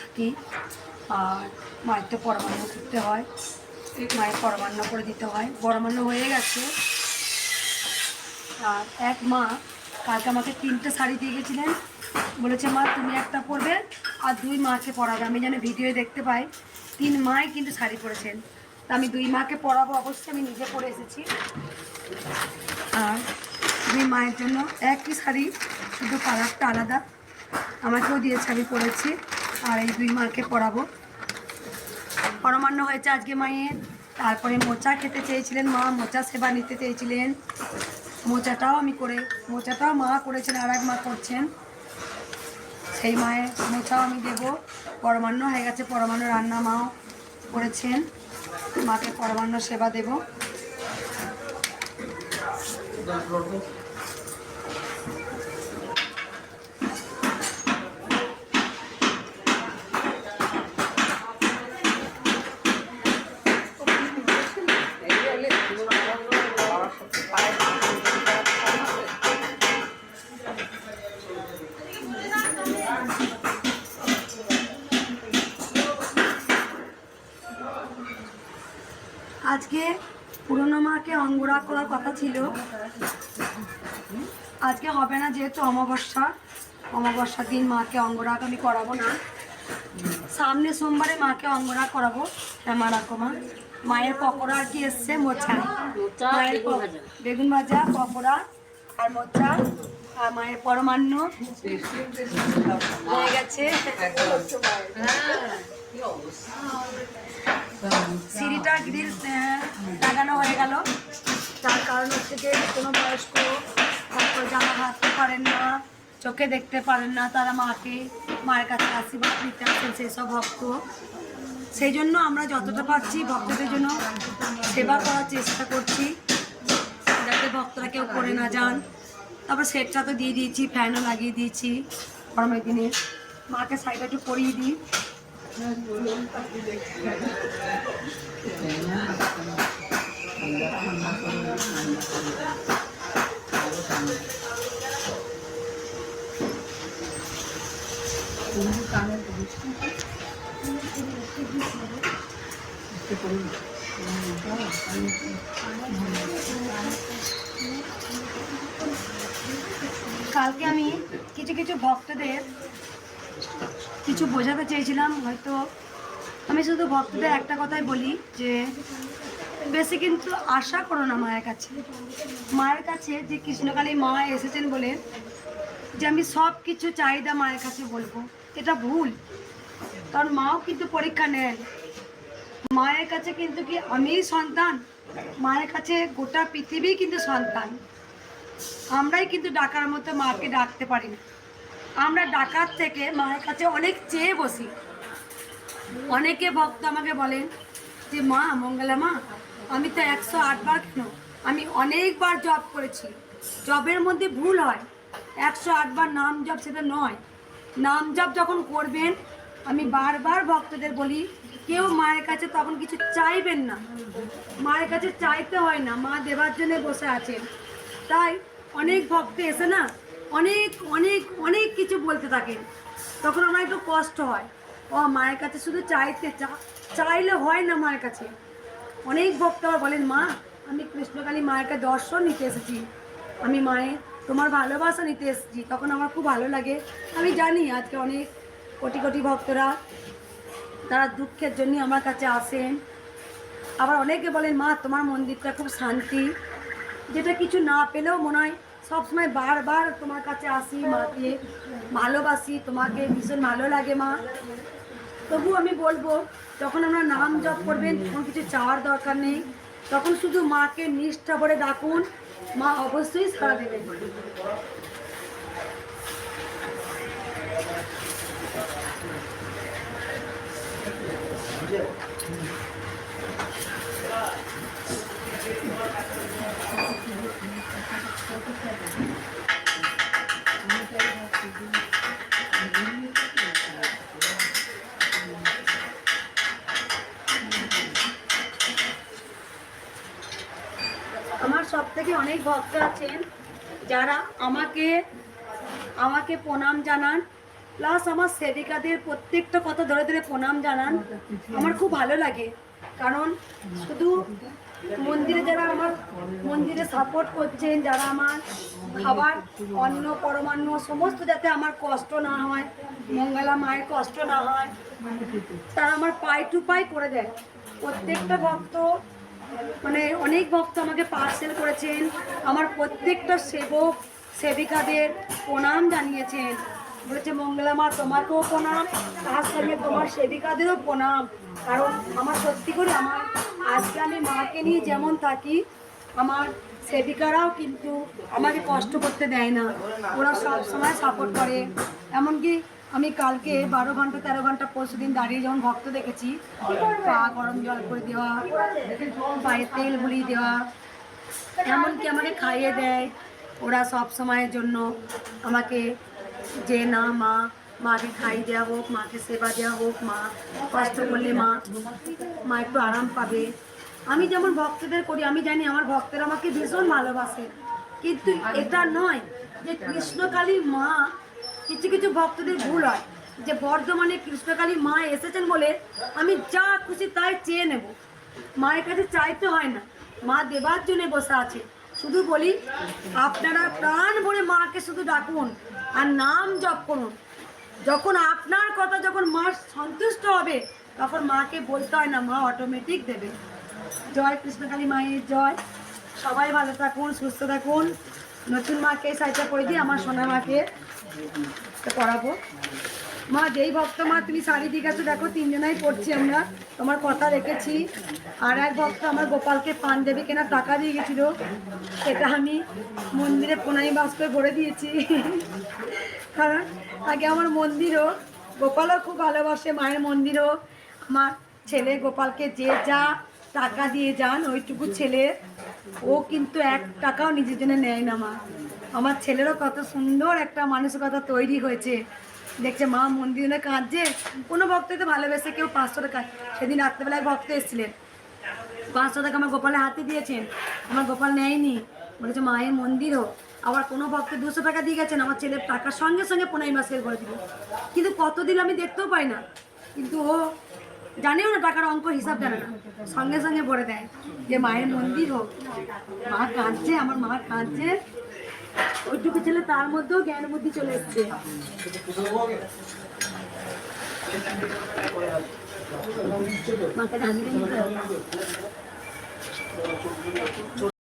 থাকি। আর মায়ের তো পরমান্ন করতে হয়। মায়ের পরমান্ন করে দিতে হয়। পরমান্ন হয়ে গেছে। আর এক মা কালকে আমাকে তিনটে শাড়ি দিয়ে গেছিলেন। বলেছে, মা, তুমি একটা পরবে আর দুই মাকে পরাবে। আমি যেন ভিডিও দেখতে পাই, তিন মাই কিন্তু শাড়ি পরেছেন। তা আমি দুই মাকে পরাবো অবশ্যই, আমি নিজে পরে এসেছি। আর দুই মায়ের জন্য একই শাড়ি, শুধু কালারটা আলাদা। আমাকেও দিয়েছে, আমি পরেছি। আর এই দুই মাকে পরাবো পরমান্ন হয়েছে আজকে মায়ের। তারপরে মোচা খেতে চেয়েছিলেন মা, মোচা সেবা নিতে চেয়েছিলেন। মোচাটাও আমি করে, মোচাটাও মা করেছেন, আর এক মা করছেন। সেই মায়ের মোচাও আমি দেবো। পরমান্ন হয়ে গেছে, পরমান্ন রান্না মাও করেছেন। মাকে পরমান্ন সেবা দেব। আজকে পুরনো মাকে অঙ্গরা করার কথা ছিল। আজকে হবে না যেহেতু অমাবস্যা। অমাবস্যার দিন মাকে অঙ্গরাগ আমি করাবো না। সামনে সোমবারে মাকে অঙ্গরাগ করাবো শ্যামা রাকমা মায়ের পকোড়া আর কি এসছে? মোচা। মায়ের বেগুন ভাজা। পকোড়া আর মোচা। আর মায়ের পরমান্ন। হয়ে গেছে। সিঁড়িটা গ্রিল লাগানো হয়ে গেল। তার কারণ হচ্ছে যে কোনো বয়স্ক ভক্ত জামা পারেন না, চোখে দেখতে পারেন না তারা মাকে, মায়ের কাছে আশীর্বাদ নিতে আসেন সেই সব ভক্ত। সেই জন্য আমরা যতটা পারছি ভক্তদের জন্য সেবা করার চেষ্টা করছি, যাতে ভক্তরা কেউ করে না যান। তারপর সেটটা তো দিয়ে দিয়েছি, ফ্যানও লাগিয়ে দিয়েছি। গরমের দিনে মাকে সাইডে একটু পরিয়ে দিই। কালকে আমি কিছু কিছু ভক্তদের কিছু বোঝাতে চেয়েছিলাম, হয়তো আমি শুধু ভক্তদের একটা কথাই বলি যে, বেশি কিন্তু আশা করো না মায়ের কাছে। মায়ের কাছে যে কৃষ্ণকালী মা এসেছেন বলে যে আমি সব কিছু চাহিদা মায়ের কাছে বলব, এটা ভুল। কারণ মাও কিন্তু পরীক্ষা নেন। মায়ের কাছে কিন্তু কি আমিই সন্তান? মায়ের কাছে গোটা পৃথিবী কিন্তু সন্তান। আমরাই কিন্তু ডাকার মতো মাকে ডাকতে পারি না। আমরা ডাকাত থেকে মায়ের কাছে অনেক চেয়ে বসি। অনেকে ভক্ত আমাকে বলেন যে, মা, মঙ্গলা মা, আমি তো একশো আটবার কেন আমি অনেকবার জব করেছি। জবের মধ্যে ভুল হয়। একশো আটবার নাম জব সেটা নয়। নাম জব যখন করবেন, আমি বারবার ভক্তদের বলি, কেউ মায়ের কাছে তখন কিছু চাইবেন না। মায়ের কাছে চাইতে হয় না। মা দেবার জন্য বসে আছেন। তাই অনেক ভক্ত এসে না অনেক অনেক অনেক কিছু বলতে থাকেন তখন আমার একটু কষ্ট হয়। ও মায়ের কাছে শুধু চাইতে চা- চাইলে হয় না মায়ের কাছে। অনেক ভক্ত বলেন, মা, আমি কৃষ্ণকালী মায়ের কাছে দর্শন নিতে এসেছি। আমি মায়ের, তোমার ভালোবাসা নিতে এসেছি। তখন আমার খুব ভালো লাগে। আমি জানি আজকে অনেক কোটি কোটি ভক্তরা তারা দুঃখের জন্য আমার কাছে আসেন। আবার অনেকে বলেন, মা, তোমার মন্দিরটা খুব শান্তি। যেটা কিছু না পেলেও মনে হয় সবসময় বারবার তোমার কাছে আসি, মাকে ভালোবাসি, তোমাকে ভীষণ ভালো লাগে মা। তবু আমি বলব, যখন আমরা নাম জপ করবেন, তখন কিছু চাওয়ার দরকার নেই। তখন শুধু মাকে নিষ্ঠা করে ডাকুন, মা অবশ্যই সারা দেবেন। আমার সব থেকে অনেক ভক্ত আছেন যারা আমাকে আমাকে প্রণাম জানান প্লাস আমার সেবিকাদের প্রত্যেকটা কথা ধরে ধরে প্রণাম জানান। আমার খুব ভালো লাগে, কারণ শুধু মন্দিরে যারা আমার, মন্দিরে সাপোর্ট করছেন, যারা আমার খাবার, অন্ন, পরমান্ন, সমস্ত যাতে আমার কষ্ট না হয়, মঙ্গলা মায়ের কষ্ট না হয়, তারা আমার পাই টু পাই করে দেয়। প্রত্যেকটা ভক্ত মানে অনেক ভক্ত আমাকে পার্সেল করেছেন। আমার প্রত্যেকটা সেবক, সেবিকাদের প্রণাম জানিয়েছেন। বলেছে, মঙ্গলা মা, তোমাকেও প্রণাম তার সঙ্গে তোমার সেবিকাদেরও প্রণাম। কারণ আমার সত্যি করে আমার, আজকে আমি মাকে নিয়ে যেমন থাকি, আমার সেবিকারাও কিন্তু আমাকে কষ্ট করতে দেয় না। ওরা সব সময় সাপোর্ট করে। এমনকি আমি কালকে বারো ঘণ্টা, তেরো ঘণ্টা পরশু দিন দাঁড়িয়ে যেমন ভক্ত দেখেছি, পা গরম জল করে দেওয়া পায়ে তেল বুলিয়ে দেওয়া, এমনকি আমাকে খাইয়ে দেয়, ওরা সব সময়ের জন্য আমাকে যে না, মা মাকে খাইয়ে দেওয়া হোক, মাকে সেবা দেওয়া হোক, মা, কষ্ট করলে মা মা একটু আরাম পাবে। আমি যেমন ভক্তদের করি, আমি জানি আমার ভক্তরা আমাকে ভীষণ ভালোবাসে। কিন্তু এটা নয় যে কৃষ্ণকালী মা, কিছু কিছু ভক্তদের ভুল হয়। যে বর্ধমানে কৃষ্ণকালী মা এসেছেন বলে আমি যা খুশি তাই চেয়ে নেব। মায়ের কাছে চাইতে হয় না। মা দেবার জন্য বসে আছে। শুধু বলি, আপনারা প্রাণ ভরে মাকে শুধু ডাকুন আর নাম জপ করুন। যখন আপনার কথা যখন মা সন্তুষ্ট হবে, তখন মাকে বলতে হয় না, মা অটোমেটিক দেবে। জয় কৃষ্ণকালী মায়ের জয়। সবাই ভালো থাকুন, সুস্থ থাকুন। নতুন মাকে সাইটা করে দিই, আমার সোনা মাকে। পড়াবো মা, যেই ভক্ত মা, তুমি শাড়ি দিয়ে গেছো দেখো তিনজনাই পড়ছি আমরা। তোমার কথা রেখেছি। আর এক ভক্ত আমার গোপালকে পান দেবে কেনা টাকা দিয়ে গেছিল। সেটা আমি মন্দিরে বাস করে ভরে দিয়েছি। কারণ আগে আমার মন্দিরও, গোপালও খুব ভালোবাসে, মায়ের মন্দিরও। আমার ছেলে গোপালকে যে যা টাকা দিয়ে যান, ওইটুকু ছেলে। ও কিন্তু এক টাকাও নিজের জন্য নেয় না মা। আমার ছেলেরও কত সুন্দর একটা মানসিকতা তৈরি হয়েছে। দেখছে মা মন্দিরে কাঁদছে। কোনো ভক্ত তো ভালোবেসে কেউ পাঁচশো টাকা। সেদিন রাত্রেবেলায় ভক্ত এসেছিলেন। পাঁচশো টাকা আমার গোপালের হাতে দিয়েছেন। আমার গোপাল নেয়নি। বলেছে, মায়ের মন্দিরও। আবার কোনো ভক্ত দুশো টাকা দিয়ে গেছেন। আমার ছেলের টাকার সঙ্গে সঙ্গে পনেরো মাসের করে দিল। কিন্তু কতদিন আমি দেখতেও পাই না। কিন্তু ও জানেও না টাকার অঙ্ক, হিসাব জানে না। সঙ্গে সঙ্গে ভরে দেয় যে, মায়ের মন্দির হোক মা কাঁদছে, আমার মা কাঁদছে। ওইটুকু ছেলে তার মধ্যেও জ্ঞান বুদ্ধি চলে এসছে। মাকে